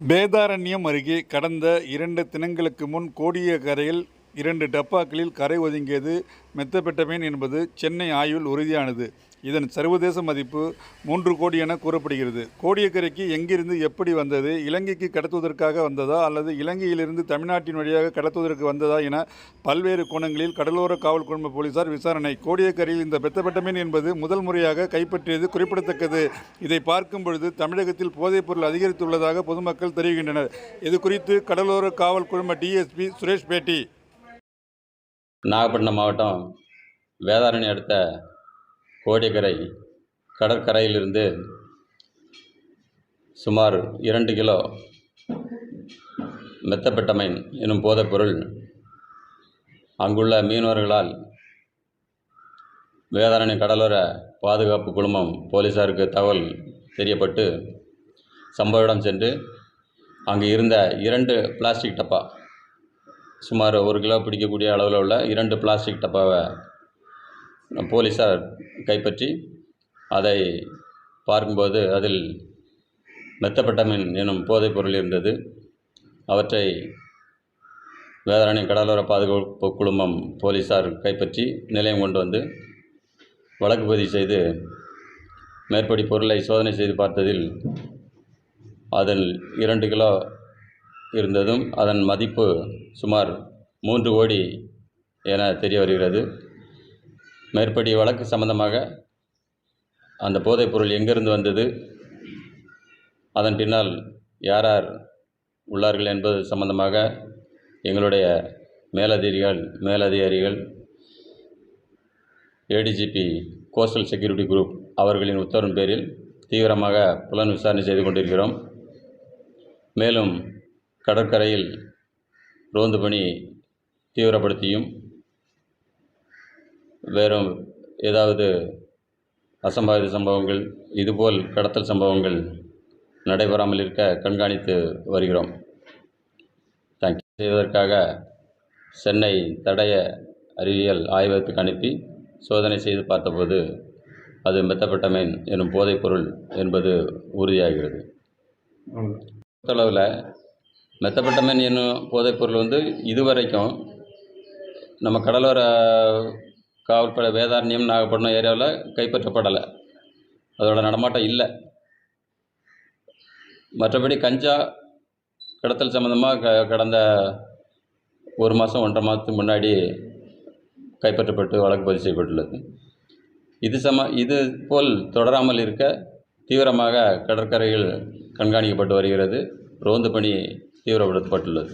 வேதாரண்யம் அருகே கடந்த இரண்டு தினங்களுக்கு முன் கோடியக்கரையில் இரண்டு டப்பாக்களில் கரை ஒதுங்கியது மெத்தபெட்டமைன் என்பது சென்னை ஆய்வில் உறுதியானது. இதன் சர்வதேச மதிப்பு மூன்று கோடி என கூறப்படுகிறது. கோடியக்கரைக்கு எங்கிருந்து எப்படி வந்தது? இலங்கைக்கு கடத்துவதற்காக வந்ததா? அல்லது இலங்கையிலிருந்து தமிழ்நாட்டின் வழியாக கடத்துவதற்கு வந்ததா என பல்வேறு கோணங்களில் கடலோர காவல் குழும போலீசார் விசாரணை. கோடியக்கரையில் இந்த பெத்தப்பட்டமீன் என்பது முதல் முறையாக கைப்பற்றியது குறிப்பிடத்தக்கது. இதை பார்க்கும் பொழுது தமிழகத்தில் போதைப்பொருள் அதிகரித்துள்ளதாக பொதுமக்கள் தெரிவிக்கின்றனர். இது குறித்து கடலோர காவல் குழும டிஎஸ்பி சுரேஷ் பேட்டி. நாகப்பட்டினம் மாவட்டம் வேதாரண்யம் அடுத்த கோடியக்கரை கடற்கரையிலிருந்து சுமார் இரண்டு கிலோ மெத்தப்பட்டமைன் எனும் போதைப்பொருள் அங்குள்ள மீனவர்களால் வேதாரண்யம் கடலோர பாதுகாப்பு குழுமம் போலீஸாருக்கு தகவல் தெரியப்பட்டு சம்பவ இடம் சென்று அங்கு இருந்த இரண்டு பிளாஸ்டிக் டப்பா சுமார் ஒரு கிலோ பிடிக்கக்கூடிய அளவில் உள்ள இரண்டு பிளாஸ்டிக் டப்பாவை போலீஸார் கைப்பற்றி அதை பார்க்கும்போது அதில் மெத்தப்பட்டமின் எனும் போதைப் பொருள் இருந்தது. அவற்றை வேதாரணி கடலோர பாதுகாப்பு குழுமம் போலீஸார் கைப்பற்றி நிலையம் கொண்டு வந்து வழக்கு பதிவு செய்து மேற்படி பொருளை சோதனை செய்து பார்த்ததில் அதில் இரண்டு கிலோ இருந்ததும் அதன் மதிப்பு சுமார் மூன்று கோடி என தெரிய வருகிறது. மேற்படி வழக்கு சம்பந்தமாக அந்த போதைப்பொருள் எங்கிருந்து வந்தது? அதன் பின்னால் யார் யார் உள்ளார்கள் என்பது சம்பந்தமாக எங்களுடைய மேலதிகாரிகள் மேலதிகாரிகள் ஏடிஜிபி கோஸ்டல் செக்யூரிட்டி குரூப் அவர்களின் உத்தரவின் பேரில் தீவிரமாக புலன் விசாரணை செய்து கொண்டிருக்கிறோம். மேலும் கடற்கரையில் ரோந்து பணி தீவிரப்படுத்தியும் வேறும் ஏதாவது அசம்பாவித சம்பவங்கள் இதுபோல் கடத்தல் சம்பவங்கள் நடைபெறாமல் இருக்க கண்காணித்து வருகிறோம். தேங்க்யூ செய்வதற்காக சென்னை தடய அறிவியல் ஆய்வகத்துக்கு அனுப்பி சோதனை செய்து பார்த்தபோது அது மெத்தப்பட்டமைன் எனும் போதைப்பொருள் என்பது உறுதியாகிறது. பொறுத்தளவில் மெத்தப்பட்டமன் என்னும் போதைப்பொருள் வந்து இதுவரைக்கும் நம்ம கடலோர காவல்படை வேதாரண்யம் நாகப்பட்டினம் ஏரியாவில் கைப்பற்றப்படலை. அதோட நடமாட்டம் இல்லை. மற்றபடி கஞ்சா கடத்தல் சம்மந்தமாக க கடந்த ஒரு மாதம் ஒன்றரை மாதத்துக்கு முன்னாடி கைப்பற்றப்பட்டு வழக்கு பதிவு செய்யப்பட்டுள்ளது. இது சம இது போல் தொடராமல் இருக்க தீவிரமாக கடற்கரையில் கண்காணிக்கப்பட்டு வருகிறது. ரோந்து பணி தீவிரப்படுத்தப்பட்டுள்ளது.